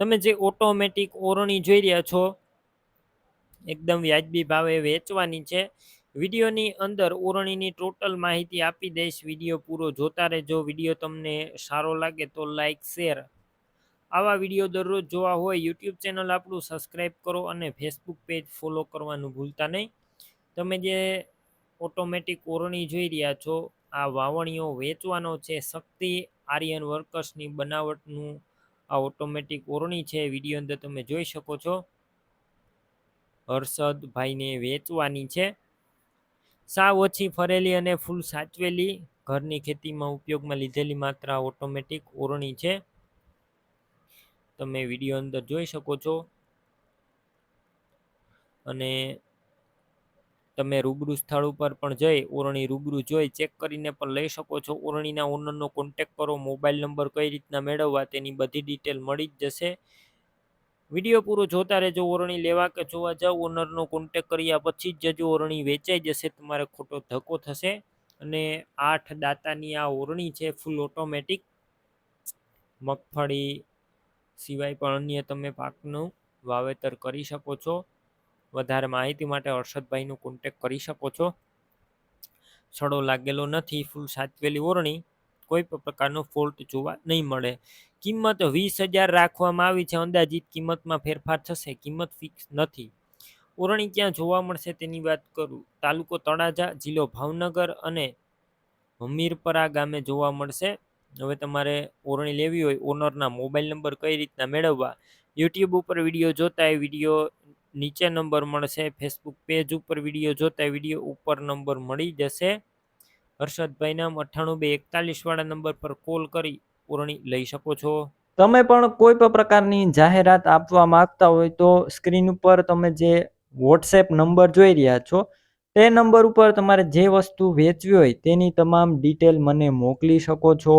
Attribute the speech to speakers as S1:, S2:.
S1: તમે જે ઓટોમેટિક ઓરણી જોઈ રહ્યા છો, એકદમ વ્યાજબી ભાવે વેચવાની છે. વિડીયોની અંદર ઓરણીની ટોટલ માહિતી આપી દઈશ. વીડિયો પૂરો જોતા રહેજો. વીડિયો તમને સારો લાગે તો લાઈક શેર આવા વીડિયો દરરોજ જોવા હોય યુટ્યુબ ચેનલ આપણું સબસ્ક્રાઈબ કરો અને ફેસબુક પેજ ફોલો કરવાનું ભૂલતા નહીં. તમે જે ઓટોમેટિક ઓરણી જોઈ રહ્યા છો, આ વાવણીઓ વેચવાનો છે. શક્તિ આર્યન વર્કર્સની બનાવટનું આ ઓટોમેટિક ઓરણી છે વીડિયો અંદર તમે જોઈ શકો છો. હર્ષદભાઈને વેચવાની છે. સાવ ઓછી ફરેલી અને ફૂલ સાચવેલી. ઘરની ખેતીમાં ઉપયોગમાં લીધેલી માત્ર ઓટોમેટિક ઓરણી છે. તમે વીડિયો અંદર જોઈ શકો છો. અને તમે રૂબરૂ સ્થળ ઉપર પણ જઈ ઓરણી રૂબરૂ જોઈ ચેક કરીને પણ લઈ શકો છો. ઓરણીના ઓનરનો કોન્ટેક કરો, મોબાઈલ નંબર કઈ રીતના મેળવવા તેની બધી ડિટેલ મળી જ જશે. વીડિયો પૂરો જોતા રહેજો, ઓરણી લેવા કે જોવા જાવ. ઓનરનો કોન્ટેક કર્યા પછી જ જજો, ઓરણી વેચાઈ જશે, તમારે ખોટો ધક્કો થશે. અને આઠ દાતાની આ ઓરણી છે ફૂલ ઓટોમેટિક મગફળી સિવાય પણ અન્ય તમે પાકનું વાવેતર કરી શકો છો. વધારે માહિતી માટે હર્ષદભાઈનો કોન્ટેક કરી શકો છો. સડો લાગેલો નથી, ફૂલ સાચવેલી ઓરણી, કોઈ પણ પ્રકારનો ફોલ્ટ જોવા નહીં મળે. કિંમત વીસ હજાર રાખવામાં આવી છે, અંદાજિત કિંમતમાં ફેરફાર થશે, કિંમત ફિક્સ નથી. ઓરણી ક્યાં જોવા મળશે તેની વાત કરું. તાલુકો તળાજા, જિલ્લો ભાવનગર અને હમીરપરા ગામે જોવા મળશે. હવે તમારે ઓરણી લેવી હોય, ઓનરના મોબાઈલ નંબર કઈ રીતના મેળવવા? યુટ્યુબ ઉપર વીડિયો જોતા એ વીડિયો નીચે નંબર મળશે ફેસબુક પેજ ઉપર વીડિયો જોતા વીડિયો ઉપર નંબર મળી જશે. હર્ષદભાઈ નામ અઠ્ઠાણું બે એકતાલીસ વાળા નંબર પર કોલ કરી ઓરણી લઈ શકો છો.
S2: તમે પણ કોઈ પણ પ્રકારની જાહેરાત આપવા માંગતા હોય તો સ્ક્રીન ઉપર તમે જે વોટ્સએપ નંબર જોઈ રહ્યા છો, તે નંબર ઉપર તમારે જે વસ્તુ વેચવી હોય તેની તમામ ડિટેલ મને મોકલી શકો છો.